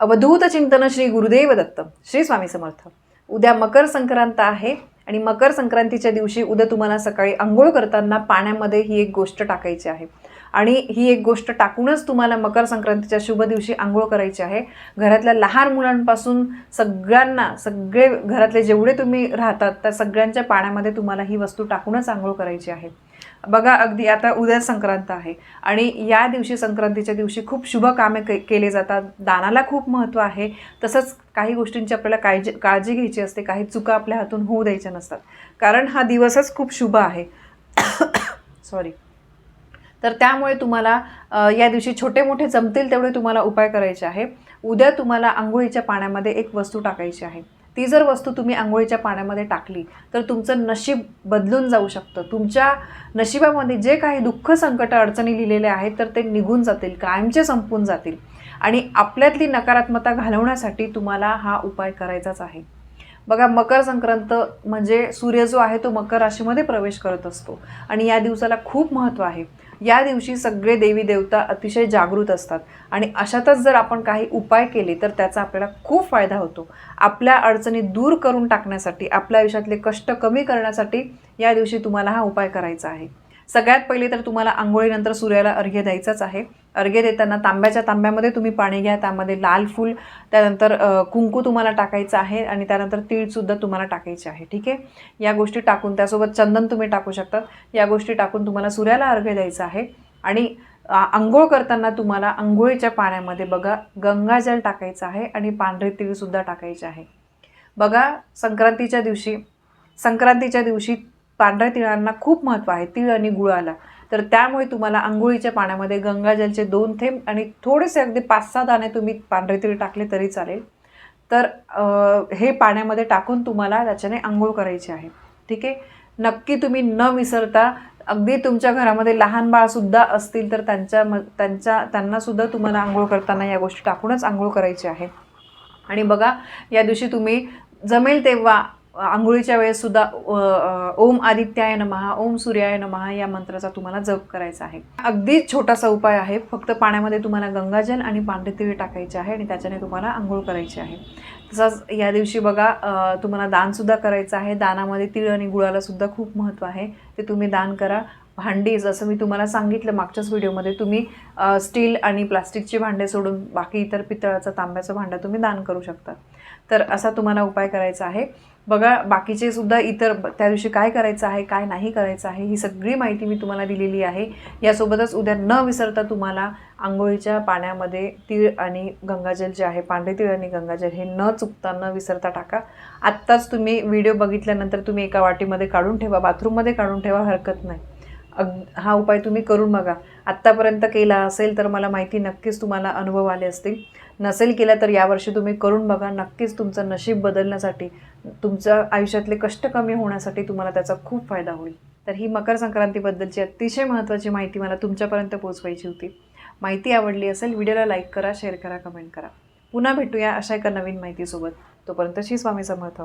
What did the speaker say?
अवधूत चिंतन श्री गुरुदेव दत्त श्री स्वामी समर्थ. उद्या मकर संक्रांत आहे आणि मकर संक्रांतीच्या दिवशी उद्या तुम्हाला सकाळी आंघोळ करताना पाण्यामध्ये ही एक गोष्ट टाकायची आहे. आणि ही एक गोष्ट टाकूनच तुम्हाला मकर संक्रांतीच्या शुभ दिवशी आंघोळ करायची आहे. घरातल्या लहान मुलांपासून सगळ्यांना सगळे घरातले जेवढे तुम्ही राहतात त्या सगळ्यांच्या पाण्यामध्ये तुम्हाला ही वस्तू टाकूनच आंघोळ करायची आहे. बघा अगदी आता उद्या संक्रांत आहे आणि या दिवशी संक्रांतीच्या दिवशी खूप शुभ कामे के केले जातात. दानाला खूप महत्त्व आहे. तसंच काही गोष्टींची आपल्याला काळजी काळजी घ्यायची असते. काही चुका आपल्या हातून होऊ द्यायच्या नसतात. कारण हा दिवसच खूप शुभ आहे. सॉरी तर त्यामुळे तुम्हाला या दिवशी छोटे मोठे जमतील तेवढे तुम्हाला उपाय करायचे आहे. उद्या तुम्हाला आंघोळीच्या पाण्यामध्ये एक वस्तू टाकायची आहे. ती जर वस्तू तुम्ही आंघोळीच्या पाण्यामध्ये टाकली तर तुमचं नशीब बदलून जाऊ शकतं. तुमच्या नशिबामध्ये जे काही दुःख संकट अडचणी लिहिलेल्या आहेत तर ते निघून जातील कायमचे संपून जातील. आणि आपल्यातली नकारात्मकता घालवण्यासाठी तुम्हाला हा उपाय करायचाच आहे. बघा मकर संक्रांत म्हणजे सूर्य जो आहे तो मकर राशीमध्ये प्रवेश करत असतो. आणि या दिवसाला खूप महत्त्व आहे. या दिवशी सगळे देवी देवता अतिशय जागृत असतात. आणि अशातच जर आपण काही उपाय केले तर त्याचा आपल्याला खूप फायदा होतो. आपल्या अडचणी दूर करून टाकण्यासाठी आपल्या आयुष्यातले कष्ट कमी करण्यासाठी या दिवशी तुम्हाला हा उपाय करायचा आहे. सगळ्यात पहिले तर तुम्हाला आंघोळीनंतर सूर्याला अर्घ्य द्यायचाच आहे. अर्घ्य देताना तांब्याच्या तांब्यामध्ये तुम्ही पाणी घ्या त्यामध्ये लाल फूल त्यानंतर कुंकू तुम्हाला टाकायचं आहे आणि त्यानंतर तीळसुद्धा तुम्हाला टाकायचे आहे ठीक आहे? या गोष्टी टाकून त्यासोबत चंदन तुम्ही टाकू शकतात या गोष्टी टाकून तुम्हाला सूर्याला अर्घ्य द्यायचं आहे आणि आंघोळ करताना तुम्हाला आंघोळीच्या पाण्यामध्ये बघा गंगाजल टाकायचं आहे आणि पांढरे तीळसुद्धा टाकायचे आहे. बघा संक्रांतीच्या दिवशी संक्रांतीच्या दिवशी पांढऱ्या तिळांना खूप महत्त्व आहे तीळ आणि गुळाला. तर त्यामुळे तुम्हाला आंघोळीच्या पाण्यामध्ये गंगाजलचे दोन थेंब आणि थोडेसे अगदी पाच सहा दाणे तुम्ही पांढरे तीळ टाकले तरी चालेल. तर हे पाण्यामध्ये टाकून तुम्हाला त्याच्याने आंघोळ करायची आहे. ठीक आहे? नक्की तुम्ही न विसरता अगदी तुमच्या घरामध्ये लहान बाळसुद्धा असतील तर त्यांच्या म त्यांच्या त्यांनासुद्धा तुम्हाला आंघोळ करताना या गोष्टी टाकूनच आंघोळ करायची आहे. आणि बघा या दिवशी तुम्ही जमेल तेव्हा आंघोळीच्या वेळेस सुद्धा ओम आदित्याय नमहा ओम सूर्याय नमहा या मंत्राचा तुम्हाला जप करायचा आहे. अगदी छोटासा उपाय आहे फक्त पाण्यामध्ये तुम्हाला गंगाजल आणि पांढरे टाकायचे आहे आणि त्याच्याने तुम्हाला आंघोळ करायची आहे. तसंच या दिवशी बघा तुम्हाला दानसुद्धा करायचं आहे. दानामध्ये तीळ आणि गुळाला सुद्धा खूप महत्त्व आहे. ते तुम्ही दान करा. भांडी जसं मी तुम्हाला सांगितलं मागच्याच व्हिडिओमध्ये तुम्ही स्टील आणि प्लास्टिकची भांडे सोडून बाकी इतर पितळाचं तांब्याचं भांडं तुम्ही दान करू शकता. तर असा तुम्हाला उपाय करायचा आहे. बघा बाकीचे सुद्धा इतर त्या दिवशी काय करायचं आहे काय नाही करायचं आहे ही सगळी माहिती मी तुम्हाला दिलेली आहे. यासोबतच उद्या न विसरता तुम्हाला आंघोळीच्या पाण्यामध्ये तीळ आणि गंगाजल जे आहे पांढरे तीळ आणि गंगाजल हे न चुकता न विसरता टाका. आत्ताच तुम्ही व्हिडिओ बघितल्यानंतर तुम्ही एका वाटीमध्ये काढून ठेवा बाथरूममध्ये काढून ठेवा हरकत नाही. अग हा उपाय तुम्ही करून बघा. आत्तापर्यंत केला असेल तर मला माहिती नक्कीच तुम्हाला अनुभव आले असतील. नसेल केला तर यावर्षी तुम्ही करून बघा. नक्कीच तुमचं नशीब बदलण्यासाठी तुमच्या आयुष्यातले कष्ट कमी होण्यासाठी तुम्हाला त्याचा खूप फायदा होईल. तर ही मकर संक्रांतीबद्दलची अतिशय महत्त्वाची माहिती मला तुमच्यापर्यंत पोहोचवायची होती. माहिती आवडली असेल व्हिडिओला लाईक करा शेअर करा कमेंट करा. पुन्हा भेटूया अशा एका नवीन माहितीसोबत. तोपर्यंत श्री स्वामी समर्थ.